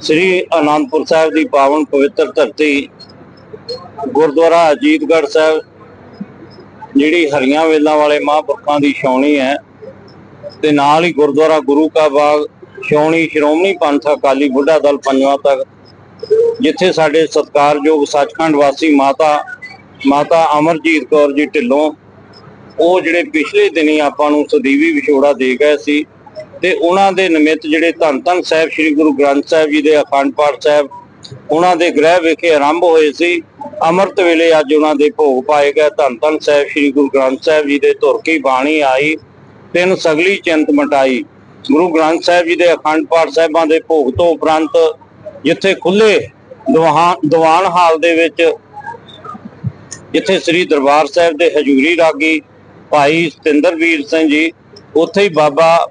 ਸ੍ਰੀ ਅਨੰਦਪੁਰ ਸਾਹਿਬ ਦੀ ਪਾਵਨ ਪਵਿੱਤਰ ਧਰਤੀ, ਗੁਰਦੁਆਰਾ ਅਜੀਤਗੜ੍ਹ ਸਾਹਿਬ, ਜਿਹੜੀ ਹਰੀਆਂ ਵੇਲਾਂ ਵਾਲੇ ਮਹਾਂਪੁਰਖਾਂ ਦੀ ਛਾਉਣੀ ਹੈ, ਤੇ ਨਾਲ ਹੀ ਗੁਰਦੁਆਰਾ ਗੁਰੂ ਕਾ ਬਾਗ, ਛਾਉਣੀ ਸ਼੍ਰੋਮਣੀ ਪੰਥ ਅਕਾਲੀ ਬੁੱਢਾ ਦਲ ਪੰਜਵਾਂ ਤੱਕ ਜਿੱਥੇ ਸਾਡੇ ਸਤਿਕਾਰਯੋਗ ਸੱਚਖੰਡ ਵਾਸੀ ਮਾਤਾ ਮਾਤਾ ਅਮਰਜੀਤ ਕੌਰ ਜੀ ਢਿੱਲੋਂ, ਉਹ ਜਿਹੜੇ ਪਿਛਲੇ ਦਿਨੀ ਆਪਾਂ ਨੂੰ ਸਦੀਵੀ ਵਿਛੋੜਾ ਦੇ ਗਏ ਸੀ ਤੇ ਉਹਨਾਂ ਦੇ ਨਿਮਿਤ ਜਿਹੜੇ ਧੰਨ ਧੰਨ ਸਾਹਿਬ ਸ੍ਰੀ ਗੁਰੂ ਗ੍ਰੰਥ ਸਾਹਿਬ ਜੀ ਦੇ ਅਖੰਡ ਪਾਠ ਸਾਹਿਬ, ਉਹਨਾਂ ਦੇ ਗ੍ਰਹਿ ਵਿਖੇ ਆਰੰਭ ਹੋਏ ਸੀ। ਅੰਮ੍ਰਿਤ ਵੇਲੇ ਅੱਜ ਉਹਨਾਂ ਦੇ ਭੋਗ ਪਾਏ ਗਏ। ਧੰਨ ਧੰਨ ਸਾਹਿਬ ਸ੍ਰੀ ਗੁਰੂ ਗ੍ਰੰਥ ਸਾਹਿਬ ਜੀ ਦੇ ਧੁਰ ਕੀ ਬਾਣੀ ਆਈ, ਤਿੰਨ ਸਗਲੀ ਚਿੰਤ ਮਟਾਈ। ਗੁਰੂ ਗ੍ਰੰਥ ਸਾਹਿਬ ਜੀ ਦੇ ਅਖੰਡ ਪਾਠ ਸਾਹਿਬਾਂ ਦੇ ਭੋਗ ਤੋਂ ਉਪਰੰਤ ਜਿੱਥੇ ਖੁੱਲੇ ਦੀਵਾਨ ਦੀਵਾਨ ਹਾਲ ਦੇ ਵਿੱਚ ਜਿੱਥੇ ਸ੍ਰੀ ਦਰਬਾਰ ਸਾਹਿਬ ਦੇ ਹਜੂਰੀ ਰਾਗੀ ਭਾਈ ਸਤਿੰਦਰਵੀਰ ਸਿੰਘ ਜੀ, ਉੱਥੇ ਹੀ ਬਾਬਾ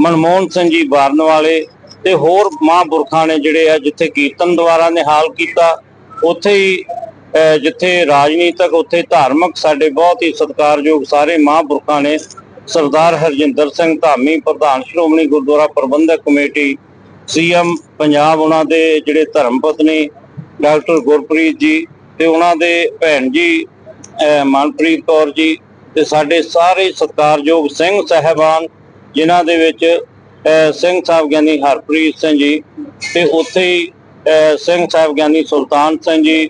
ਮਨਮੋਹਨ ਸਿੰਘ ਜੀ ਬਾਰਨ ਵਾਲੇ ਤੇ ਹੋਰ ਮਹਾਂਪੁਰਖਾਂ ਨੇ ਜਿਹੜੇ ਆ ਜਿੱਥੇ ਕੀਰਤਨ ਦੁਆਰਾ ਨਿਹਾਲ ਕੀਤਾ, ਉੱਥੇ ਹੀ ਜਿੱਥੇ ਰਾਜਨੀਤਿਕ, ਉੱਥੇ ਧਾਰਮਿਕ ਸਾਡੇ ਬਹੁਤ ਹੀ ਸਤਿਕਾਰਯੋਗ ਸਾਰੇ ਮਹਾਂਪੁਰਖਾਂ ਨੇ, ਸਰਦਾਰ ਹਰਜਿੰਦਰ ਸਿੰਘ ਧਾਮੀ, ਪ੍ਰਧਾਨ ਸ਼੍ਰੋਮਣੀ ਗੁਰਦੁਆਰਾ ਪ੍ਰਬੰਧਕ ਕਮੇਟੀ, ਸੀਐਮ ਪੰਜਾਬ, ਉਹਨਾਂ ਦੇ ਜਿਹੜੇ ਧਰਮ ਪਤਨੀ ਡਾਕਟਰ ਗੁਰਪ੍ਰੀਤ ਜੀ ਤੇ ਉਹਨਾਂ ਦੇ ਭੈਣ ਜੀ ਮਨਪ੍ਰੀਤ ਕੌਰ ਜੀ ਤੇ ਸਾਡੇ ਸਾਰੇ ਸਤਿਕਾਰਯੋਗ ਸਿੰਘ ਸਾਹਿਬਾਨ ਜਿਨ੍ਹਾਂ ਦੇ ਵਿੱਚ ਸਿੰਘ ਸਾਹਿਬ ਗਿਆਨੀ ਹਰਪ੍ਰੀਤ ਸਿੰਘ ਜੀ ਤੇ ਉੱਥੇ ਹੀ ਸਿੰਘ ਸਾਹਿਬ ਗਿਆਨੀ ਸੁਲਤਾਨ ਸਿੰਘ ਜੀ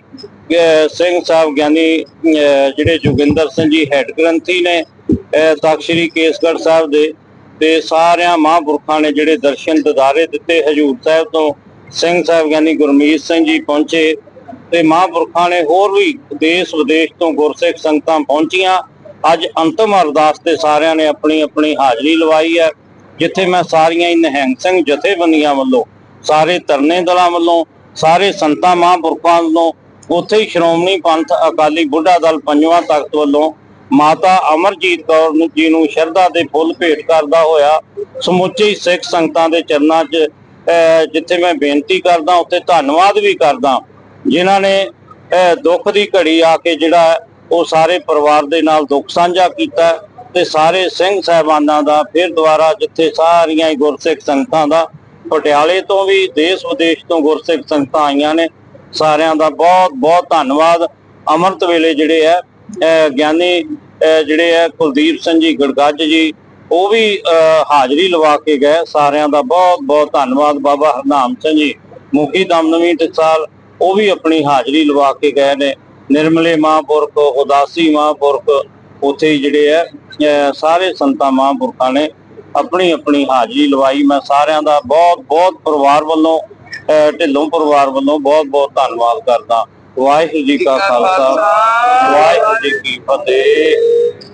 ਸਿੰਘ ਸਾਹਿਬ ਗਿਆਨੀ ਜਿਹੜੇ ਜੋਗਿੰਦਰ ਸਿੰਘ ਜੀ ਹੈੱਡ ਗ੍ਰੰਥੀ ਨੇ ਤਖ਼ਤ ਸ੍ਰੀ ਕੇਸਗੜ੍ਹ ਸਾਹਿਬ ਦੇ ਤੇ ਸਾਰਿਆਂ ਮਹਾਂਪੁਰਖਾਂ ਨੇ ਜਿਹੜੇ ਦਰਸ਼ਨ ਦਿਦਾਰੇ ਦਿੱਤੇ ਹਜੂਰ ਸਾਹਿਬ ਤੋਂ, ਸਿੰਘ ਸਾਹਿਬ ਗਿਆਨੀ ਗੁਰਮੀਤ ਸਿੰਘ ਜੀ ਪਹੁੰਚੇ ਤੇ ਮਹਾਂਪੁਰਖਾਂ ਨੇ ਹੋਰ ਵੀ ਦੇਸ਼ ਵਿਦੇਸ਼ ਤੋਂ ਗੁਰਸਿੱਖ ਸੰਗਤਾਂ ਪਹੁੰਚੀਆਂ। ਅੱਜ ਅੰਤਮ ਅਰਦਾਸ ਤੇ ਸਾਰਿਆਂ ਨੇ ਆਪਣੀ ਆਪਣੀ ਹਾਜ਼ਰੀ ਲਵਾਈ ਹੈ ਜਿੱਥੇ ਮੈਂ ਸਾਰੀਆਂ ਹੀ ਨਿਹੰਗ ਸਿੰਘ ਜਥੇਬੰਦੀਆਂ ਵੱਲੋਂ ਸਾਰੇ ਤਰਨੇ ਦਲਾਂ ਵੱਲੋਂ ਸਾਰੇ ਸੰਤਾਂ ਮਹਾਂਪੁਰਖਾਂ ਵੱਲੋਂ ਉੱਥੇ ਹੀ ਸ਼੍ਰੋਮਣੀ ਪੰਥ ਅਕਾਲੀ ਬੁੱਢਾ ਦਲ ਪੰਜਵਾਂ ਤਖਤ ਵੱਲੋਂ ਮਾਤਾ ਅਮਰਜੀਤ ਕੌਰ ਜੀ ਨੂੰ ਸ਼ਰਧਾ ਦੇ ਫੁੱਲ ਭੇਟ ਕਰਦਾ ਹੋਇਆ ਸਮੁੱਚੇ ਸਿੱਖ ਸੰਗਤਾਂ ਦੇ ਚਰਨਾਂ 'ਚ ਅਹ, ਜਿੱਥੇ ਮੈਂ ਬੇਨਤੀ ਕਰਦਾ ਉੱਥੇ ਧੰਨਵਾਦ ਵੀ ਕਰਦਾ ਜਿਨ੍ਹਾਂ ਨੇ ਅਹ, ਦੁੱਖ ਦੀ ਘੜੀ ਆ ਕੇ ਜਿਹੜਾ ਉਹ ਸਾਰੇ ਪਰਿਵਾਰ ਦੇ ਨਾਲ ਦੁੱਖ ਸਾਂਝਾ ਕੀਤਾ ਤੇ ਸਾਰੇ ਸਿੰਘ ਸਾਹਿਬਾਨਾਂ ਦਾ ਫਿਰ ਦੁਆਰਾ ਜਿੱਥੇ ਸਾਰੀਆਂ ਹੀ ਗੁਰਸਿੱਖ ਸੰਗਤਾਂ ਦਾ, ਪਟਿਆਲੇ ਤੋਂ ਵੀ, ਦੇਸ਼ ਵਿਦੇਸ਼ ਤੋਂ ਗੁਰਸਿੱਖ ਸੰਗਤਾਂ ਆਈਆਂ ਨੇ, ਸਾਰਿਆਂ ਦਾ ਬਹੁਤ ਬਹੁਤ ਧੰਨਵਾਦ। ਅੰਮ੍ਰਿਤ ਵੇਲੇ ਜਿਹੜੇ ਹੈ ਗਿਆਨੀ ਜਿਹੜੇ ਹੈ, ਕੁਲਦੀਪ ਸਿੰਘ ਜੀ ਗੜਗੱਜ ਜੀ, ਉਹ ਵੀ ਹਾਜ਼ਰੀ ਲਵਾ ਕੇ ਗਏ। ਸਾਰਿਆਂ ਦਾ ਬਹੁਤ ਬਹੁਤ ਧੰਨਵਾਦ। ਬਾਬਾ ਹਰਨਾਮ ਸਿੰਘ ਜੀ ਮੁਖੀ ਦਮਦਮੀ ਟਕਸਾਲ ਉਹ ਵੀ ਆਪਣੀ ਹਾਜ਼ਰੀ ਲਵਾ ਕੇ ਗਏ ਨੇ। ਨਿਰਮਲੇ ਮਹਾਂਪੁਰਖ, ਉਦਾਸੀ ਮਹਾਂਪੁਰਖ, ਉੱਥੇ ਜਿਹੜੇ ਆ ਅਹ ਸਾਰੇ ਸੰਤਾਂ ਮਹਾਂਪੁਰਖਾਂ ਨੇ ਆਪਣੀ ਆਪਣੀ ਹਾਜ਼ਰੀ ਲਵਾਈ। ਮੈਂ ਸਾਰਿਆਂ ਦਾ ਬਹੁਤ ਬਹੁਤ ਪਰਿਵਾਰ ਵੱਲੋਂ, ਅਹ ਢਿੱਲੋਂ ਪਰਿਵਾਰ ਵੱਲੋਂ ਬਹੁਤ ਬਹੁਤ ਧੰਨਵਾਦ ਕਰਦਾ। ਵਾਹਿਗੁਰੂ ਜੀ ਕਾ ਖਾਲਸਾ, ਵਾਹਿਗੁਰੂ ਜੀ ਕੀ ਫਤਿਹ।